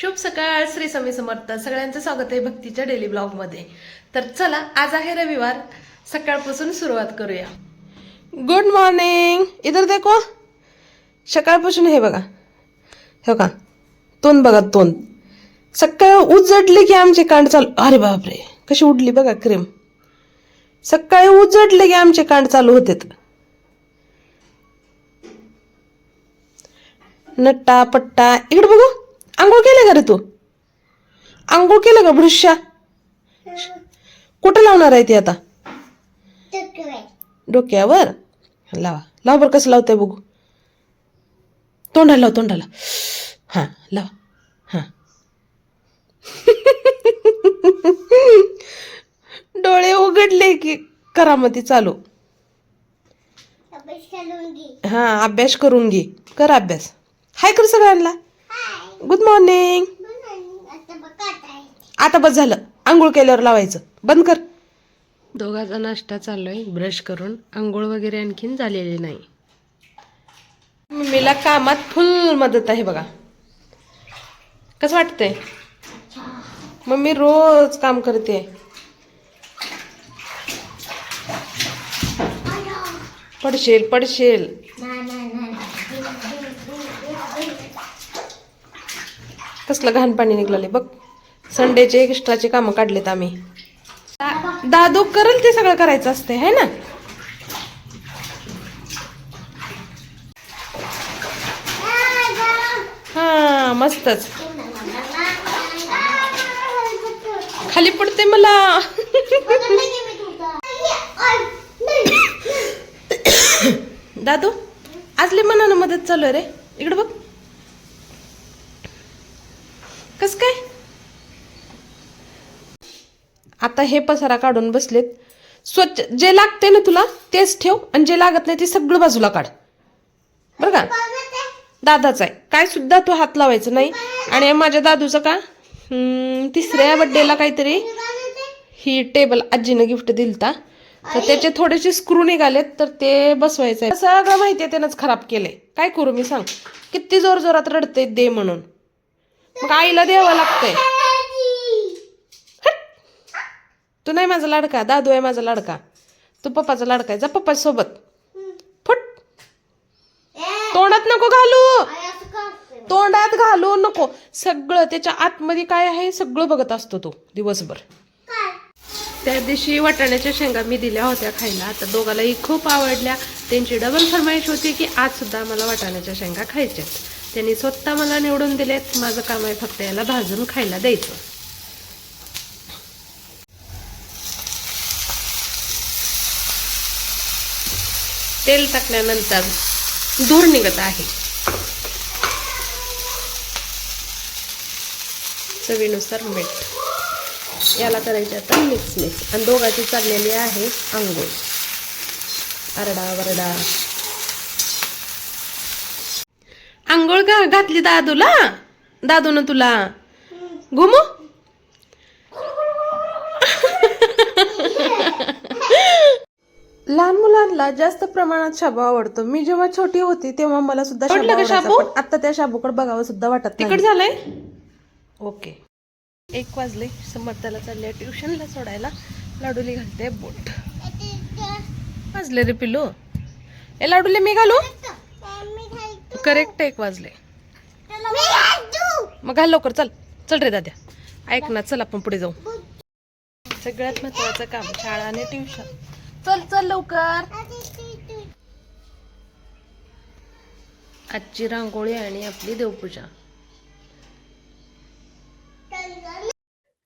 शुभ सकाळ श्री स्वामी समर्थ. सगळ्यांचं स्वागत आहे भक्तीच्या डेली ब्लॉगमध्ये. तर चला आज आहे रविवार. सकाळपासून सुरुवात करूया. गुड मॉर्निंग इधर देखो. सकाळपासून हे बघा. हो का तोंड बघा तोंड. सकाळ उजडली की आमचे कांड चालू अरे बापरे. कशी उडली बघा क्रीम. सकाळी उजडले की आमचे कांड चालू होते नट्टा पट्टा. इकडे बघू. आंघोळ केलं का रे तू? आंघोळ केलं का भृष्या कुठं लावणार आहे ती आता? डोक्यावर? लावा. लाव बरं कसं लावताय बघू. तोंडाला लाव तोंडाला. हां लावा. हां. डोळे उघडले की करामती चालू. हां अभ्यास करून घे. कर अभ्यास. हाय कर सगळ्यांना. गुड मॉर्निंग आता बस झालं. आंघोळ केल्यावर लावायचं. बंद कर. दोघाचा नाश्ता चाललोय. ब्रश करून आंघोळ वगैरे आणखीन झालेली नाही. मम्मीला कामात फुल मदत आहे बघा. कसं वाटतंय? मम्मी रोज काम करते. पडशील पडशील. कसलं घाण पाणी निघाले बघ संडेचे एक्स्ट्राचे कामं काढलेत आम्ही. दादू करल ते सगळं करायचं असते है ना? हा मस्तच. खाली पडते मला. दादू आजले मनानं मदत चालू आहे रे. इकडे बघ. कस काय? आता हे पसारा काढून बसलेत. स्वच्छ जे लागते ना तुला तेच ठेव आणि जे लागत नाही ते सगळं बाजूला काढ. बरं का? दादाचा आहे. काय सुद्धा तू हात लावायचं नाही. आणि माझ्या दादूचं का? तिसऱ्या बड्डेला काहीतरी ही टेबल आजीनं गिफ्ट दिलता. तर त्याचे थोडेसे स्क्रू निघालेत तर ते बसवायचं आहे सगळं माहिती आहे त्यानंच खराब केले काय करू मी सांग? किती जोर जोरात रडते दे म्हणून. मग आईला द्यावं लागतंय तू नाही माझा लाडका दादू आहे माझा लाडका. तू पप्पाचा लाडका आहे जा पप्पा सोबत फुट. तोंडात नको घालू. तोंडात घालू नको. सगळं त्याच्या आतमध्ये काय आहे सगळं बघत असतो तो दिवसभर. त्या दिवशी वाटाण्याच्या शेंगा मी दिल्या होत्या खायला. आता दोघालाही खूप आवडल्या. त्यांची डबल फरमाईश होती की आज सुद्धा मला वाटाण्याच्या शेंगा खायच्यात. त्यांनी स्वतः मला निवडून दिलेत. माझं काम आहे फक्त याला भाजून खायला द्यायचं. तेल टाकल्यानंतर धूर निघत आहे. चवीनुसार मीठ. याला करायचे आता मिक्स मिक्स आणि दोघाची चाललेली आहे आंघोळ. आरडा वरडा. आंघोळ का घातली दादूला? दादून तुला? घुमू? लहान मुलांना जास्त प्रमाणात शाबू आवडतो. मी जेव्हा छोटी होती तेव्हा मला सुद्धा शाबू पण आता त्या शाबूकडे बघावं सुद्धा वाटत तिकड झालंय? ओके. एक वाजले. समर्थाला चालले ट्युशनला सोडायला. लाडूली घालते बोट. वाजले रे पिलू ए लाडूले मी घालू? करेक्ट एक वाजले. मग. घाल लवकर चल चल रे दाद्या. ऐक ना चल आपण पुढे जाऊ. सगळ्यात महत्वाचं काम शाळा आणि ट्युशन चल चल लवकर. आजची रांगोळी आणि आपली देवपूजा.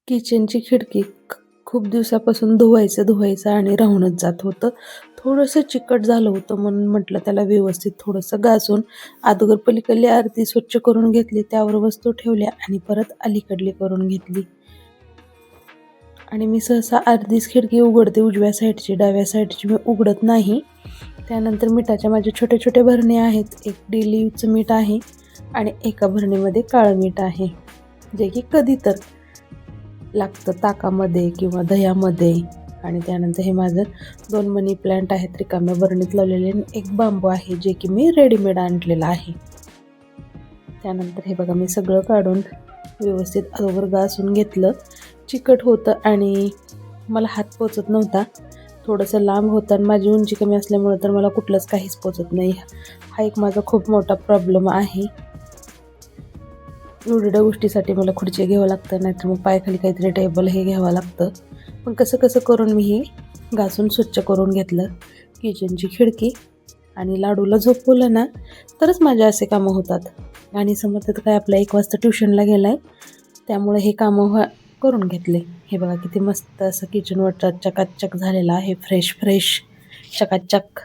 किचनची खिडकी खूप दिवसापासून धुवायचं धुवायचं आणि राहूनच जात होतं. थोडंसं चिकट झालं होतं म्हणून म्हटलं त्याला व्यवस्थित थोडंसं गाजून अगोदर पलीकडली अर्धी स्वच्छ करून घेतली त्यावर वस्तू ठेवल्या आणि परत अलीकडली करून घेतली. आणि मी सहसा अर्धीच खिडकी उघडते उजव्या साईडची डाव्या साईडची मी उघडत नाही. त्यानंतर मिठाच्या माझे छोटे छोटे भरणे आहेत. एक डेली यूजचं मीठ आहे आणि एका भरणीमध्ये काळं मीठ आहे जे की कधी तर लागतं ताकामध्ये किंवा दह्यामध्ये. आणि त्यानंतर हे माझं दोन मनी प्लांट आहेत रिकाम्या बरणीत लावलेले एक बांबू आहे जे की मी रेडीमेड आणलेलं आहे. त्यानंतर हे बघा मी सगळं काढून व्यवस्थित अगोदर घासून घेतलं. चिकट होतं आणि मला हात पोचत नव्हता. थोडंसं लांब होतं आणि माझी उंची कमी असल्यामुळं तर मला कुठलंच काहीच पोचत नाही. हा एक माझा खूप मोठा प्रॉब्लेम आहे. एवढ्या गोष्टीसाठी मला खुर्ची घ्यावं लागतं नाहीतर मग पायखाली काहीतरी टेबल हे घ्यावं लागतं. पण कसं कसं करून मी हे घासून स्वच्छ करून घेतलं किचनची खिडकी आणि लाडूला झोपवलं ना तरच माझे असे कामं होतात. आणि समज तर काय आपल्या एक वाजता ट्युशनला गेला आहे त्यामुळे हे कामं व्हा करून घेतले. हे बघा किती मस्त असं किचनवरचा चकाचक झालेलं आहे फ्रेश फ्रेश चकाचक.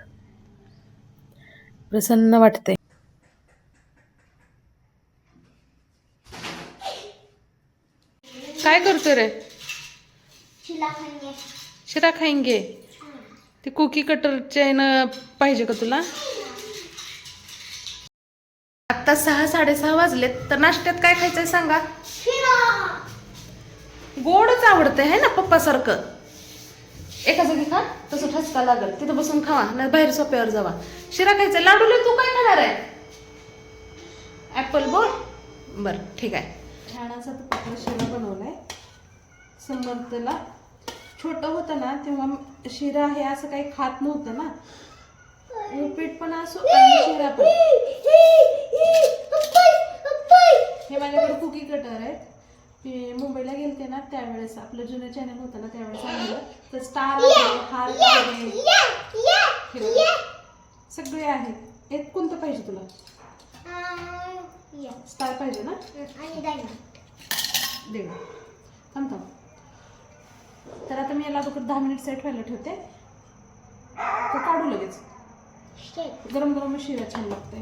प्रसन्न वाटते काय करतो रे? शिला शिरा खाईंगे ते कुकी कटरचे न पाहिजे का तुला? आत्ता सहा साडेसहा वाजलेत तर नाश्त्यात काय खायचंय सांगा? गोडच आवडतंय है ना पप्पासारखं. एका जागी खा तसं ठसका लागल. तिथं बसून खावा नाही बाहेर सोप्यावर जावा. शिरा खायचा लाडूला तू काय खाणार आहे? ऍपल बोल. बर ठीक आहे. छान असा तू शिरा बनवलाय समर्थला छोटं होतं ना तेव्हा शिरा हे असं काही खात नव्हतं ना. उपीट पण असो आणि शिरा पण. हे माझ्याकडे कुकी कटर आहेत. ते मुंबईला गेलते ना त्यावेळेस आपलं जुनं चॅनल होतं ना त्यावेळेस आणलं. तर स्टार आहे हार आहे. हे. सगळे आहेत. एक कोणतं पाहिजे तुला? स्टार पाहिजे ना? आणि डायमंड दे गं. तर आता मी याला अगोदर दहा मिनिट सेट व्हायला ठेवते. तर काढू लगेच. गरम गरम शिरा छान लागते.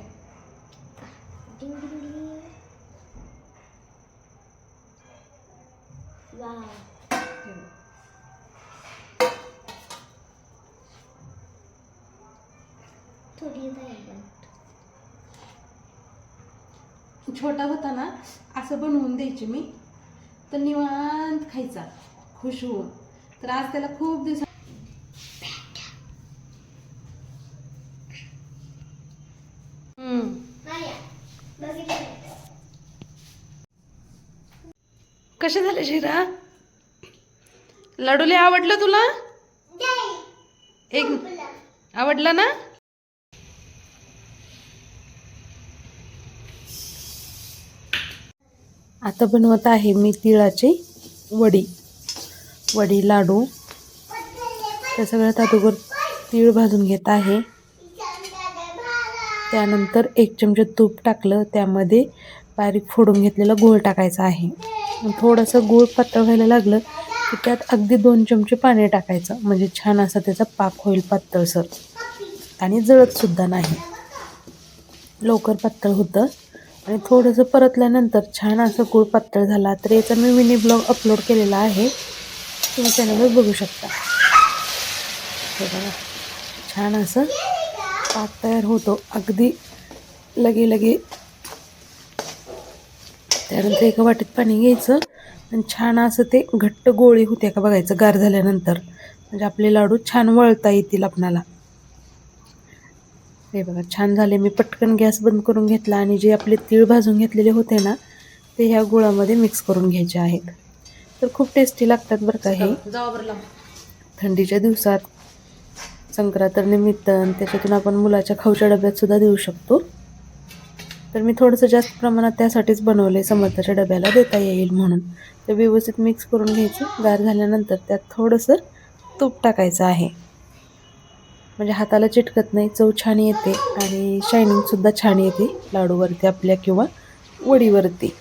थोडी छोटा होता ना असं बनवून द्यायची मी. तर निवांत खायचा. खुश होऊन. तर आज त्याला खूप दिवस कसे झाले शिरा? लाडूले आवडलं तुला? एक आवडलं ना? आता बनवत आहे मी तिळाची वडी. वडी लाडू. त्या सगळ्यात अगोदर तीळ भाजून घेत आहे. त्यानंतर एक चमचा तूप टाकलं. त्यामध्ये बारीक फोडून घेतलेला गूळ टाकायचा आहे. थोडंसं गूळ पातळ व्हायला लागलं की त्यात अगदी दोन चमचे पाणी टाकायचं. म्हणजे छान असा त्याचा पाक होईल पातळसर. आणि जळतसुद्धा नाही. लवकर पातळ होतं. आणि थोडंसं परतल्यानंतर छान असं गूळ पातळ झाला. तर याचा मी मिनी ब्लॉग अपलोड केलेला आहे. तुम्ही चॅनलवर बघू शकता. हे बघा छान असं पाक तयार होतो. अगदी लगे लगे त्यानंतर एका वाटीत पाणी घ्यायचं आणि छान असं ते घट्ट गोळी होते का बघायचं गार झाल्यानंतर. म्हणजे आपले लाडू छान वळता येतील आपणाला. हे बघा छान झाले. मी पटकन गॅस बंद करून घेतला आणि जे आपले तीळ भाजून घेतलेले होते ना ते ह्या गुळामध्ये मिक्स करून घ्यायचे आहेत. तर खूप टेस्टी लागतात बरं का हे. थंडीच्या दिवसात संक्रांतीनिमित्त आणि त्याच्यातून आपण मुलाच्या खाऊच्या डब्यात सुद्धा देऊ शकतो. तर मी थोडंसं जास्त प्रमाणात त्यासाठीच बनवले समर्थाच्या डब्याला देता येईल म्हणून. तर व्यवस्थित मिक्स करून घ्यायचं. गार झाल्यानंतर त्यात थोडंसं तूप टाकायचं आहे. म्हणजे हाताला चिटकत नाही चव छान येते आणि शायनिंगसुद्धा छान येते. लाडूवरती आपल्या किंवा वडीवरती.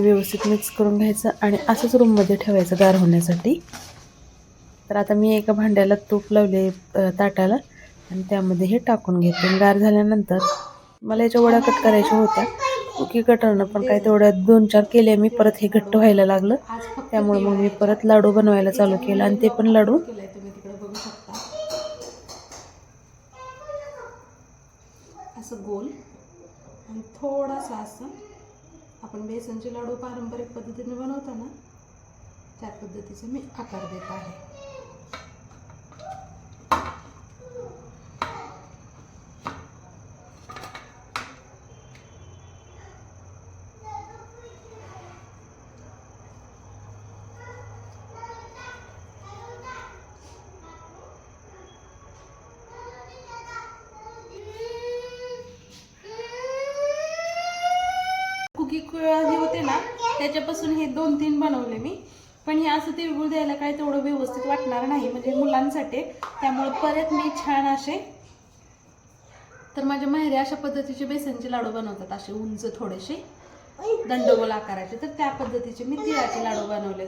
व्यवस्थित मिक्स करून घ्यायचं आणि असंच रूममध्ये ठेवायचं गार होण्यासाठी. तर आता मी एका भांड्याला तूप लावले ताटाला आणि त्यामध्ये हे टाकून घेते. आणि गार झाल्यानंतर मला याच्या वड्या कट करायच्या होत्या. कुकी कटरनं पण काय तेवढ्या दोन चार केले मी परत हे घट्ट व्हायला लागलं. त्यामुळे मग मी परत लाडू बनवायला चालू केलं आणि ते पण लाडू असं गोल आणि थोडासा असं आपण बेसनचे लाडू पारंपरिक पद्धतीने बनवतो ना त्या पद्धतीचा मी आकार देत आहे फुगी क- हे होते ना त्याच्यापासून हे दोन तीन बनवले मी. पण हे असं तिळगुळ द्यायला काय तेवढं व्यवस्थित वाटणार नाही म्हणजे मुलांसाठी. त्यामुळे परत मी छान असे तर माझ्या माहेरी अशा पद्धतीचे बेसनचे लाडू बनवतात असे उंच थोडेसे दंडगोल आकाराचे. तर त्या पद्धतीचे मी तिळाचे लाडू बनवले